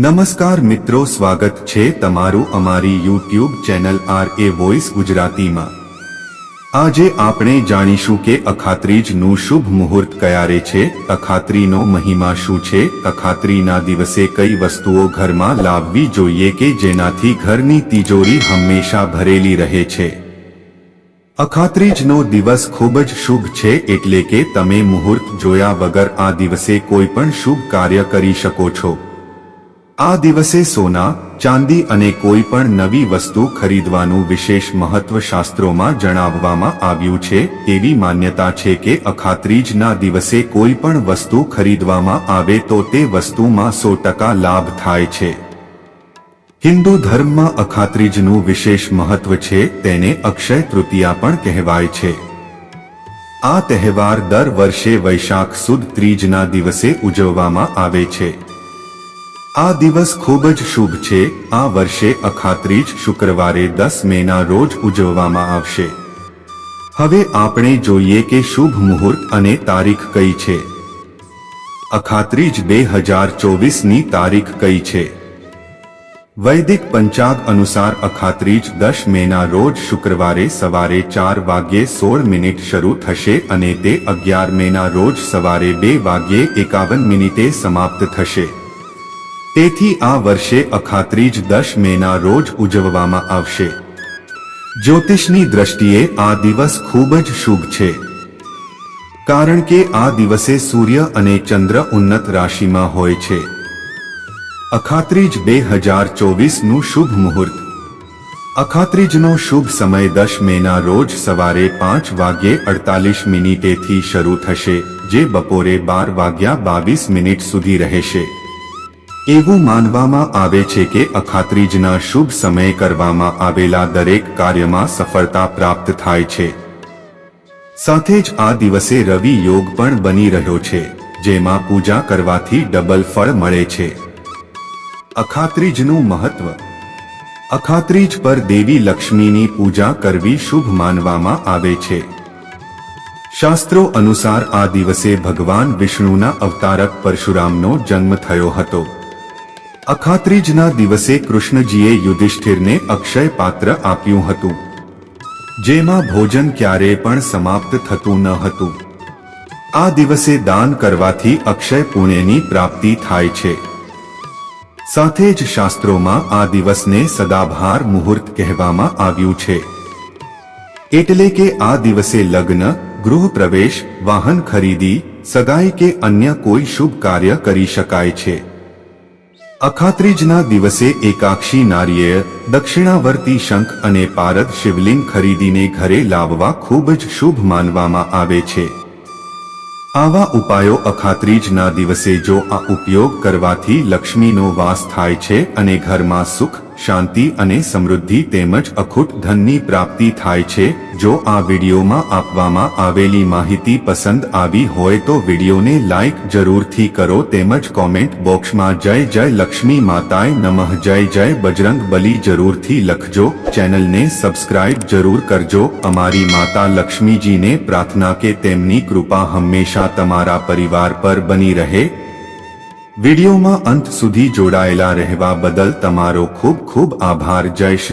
નમસ્કાર મિત્રો, સ્વાગત છે તમારું અમારી YouTube channel R A voice ગુજરાતીમાં. આજે આપણે જાણીશું કે અખાત્રીજનું શુભ મુહૂર્ત ક્યારે છે, અખાત્રીનો મહિમા શું છે, અખાત્રીના દિવસે કઈ વસ્તુઓ ઘરમાં લાવવી જોઈએ કે જેનાથી ઘરની તિજોરી હંમેશા ભરેલી રહે છે. અખાત્રીજનો દિવસ ખૂબ જ શુભ છે એટલે કે તમે મુહૂર્ત જોયા વગર આ દિવસે કોઈ પણ શુભ કાર્ય કરી શકો છો. આ દિવસે સોના, ચાંદી અને કોઈ પણ નવી વસ્તુ ખરીદવાનું વિશેષ મહત્વ શાસ્ત્રોમાં જણાવવામાં આવ્યું છે, એવી માન્યતા છે કે અખાત્રીજના દિવસે કોઈ પણ વસ્તુ ખરીદવામાં આવે તો તે વસ્તુમાં સો ટકા લાભ થાય છે. હિન્દુ ધર્મમાં અખાત્રીજનું વિશેષ મહત્વ છે, તેને અક્ષય તૃતીયા પણ કહેવાય છે. આ તહેવાર દર વર્ષે વૈશાખ સુદ ત્રીજના દિવસે ઉજવવામાં આવે છે. આ દિવસ ખૂબ જ શુભ છે. આ વર્ષે અખાત્રીજ શુક્રવારે દસ મેના રોજ ઉજવવામાં આવશે. હવે આપણે જોઈએ કે શુભ મુહૂર્ત અને તારીખ કઈ છે. અખાત્રીજ બે હજાર ચોવીસની તારીખ કઈ છે. વૈદિક પંચાગ અનુસાર અખાત્રીજ દસ મેના રોજ શુક્રવારે સવારે ચાર વાગ્યે સોળ મિનિટ શરૂ થશે અને તે અગિયાર મેના રોજ સવારે બે વાગ્યે એકાવન મિનિટે સમાપ્ત થશે. તેથી આ વર્ષે અખાત્રીજ દસ મેના રોજ ઉજવવામાં આવશે. જ્યોતિષની દ્રષ્ટિએ આ દિવસ ખૂબ જ શુભ છે. કારણ કે આ દિવસે સૂર્ય અને ચંદ્ર ઉન્નત રાશિમાં હોય છે. અખાત્રીજ બે હજાર ચોવીસનું શુભ મુહૂર્ત. અખાત્રીજનો શુભ સમય દસ મેના રોજ સવારે પાંચ વાગ્યે અડતાલીસ મિનિટેથી શરૂ થશે, જે બપોરે બાર વાગ્યા બાવીસ મિનિટ સુધી રહેશે. એવું માનવામાં આવે છે કે અખાત્રીજના શુભ સમયે કરવામાં આવેલા દરેક કાર્યમાં સફળતા પ્રાપ્ત થાય છે. સાથે જ આ દિવસે રવિ યોગ પણ બની રહ્યો છે, જેમાં પૂજા કરવાથી ડબલ ફળ મળે છે. અખાત્રીજનું મહત્વ. અખાત્રીજ પર દેવી લક્ષ્મીની પૂજા કરવી શુભ માનવામાં આવે છે. શાસ્ત્રો અનુસાર આ દિવસે ભગવાન વિષ્ણુના અવતારક પરશુરામનો જન્મ થયો હતો. અખાત્રીજના દિવસે કૃષ્ણજીએ યુધિષ્ઠિરને અક્ષય પાત્ર આપ્યું હતું, જેમાં ભોજન ક્યારેય પણ સમાપ્ત થતું ન હતું. આ દિવસે દાન કરવાથી અક્ષય પુણ્યની પ્રાપ્તિ થાય છે. સાથે જ શાસ્ત્રોમાં આ દિવસને સદાભાર મુહૂર્ત કહેવામાં આવ્યું છે. એટલે કે આ દિવસે લગ્ન, ગૃહ પ્રવેશ, વાહન ખરીદી, સગાઈ કે અન્ય કોઈ શુભ કાર્ય કરી શકાય છે. અખાત્રીજના દિવસે એકાક્ષી નારીએ દક્ષિણાવર્તી શંખ અને પારદ શિવલિંગ ખરીદીને ઘરે લાવવા ખૂબ જ શુભ માનવામાં આવે છે. આવા ઉપાયો અખાત્રીજના દિવસે જો આ ઉપયોગ કરવાથી લક્ષ્મીનો વાસ થાય છે અને ઘરમાં સુખ, શાંતિ અને સમૃદ્ધિ તેમજ અખૂટ ધનની પ્રાપ્તિ થાય છે જો આ વિડીયોમાં આપવામાં આવેલી માહિતી પસંદ આવી હોય તો વિડીયોને લાઇક જરૂરથી કરો તેમજ કોમેન્ટ બોક્સમાં જય જય લક્ષ્મી માતાએ નમઃ, જય જય બજરંગ બલી જરૂરથી લખજો. ચેનલને સબસ્ક્રાઇબ જરૂર કરજો. અમારી માતા લક્ષ્મીજીને પ્રાર્થના કે તેમની કૃપા હંમેશા તમારા પરિવાર પર બની રહે. વિડીયોમાં અંત સુધી જોડાયેલા રહેવા બદલ તમારો ખૂબ ખૂબ આભાર. જય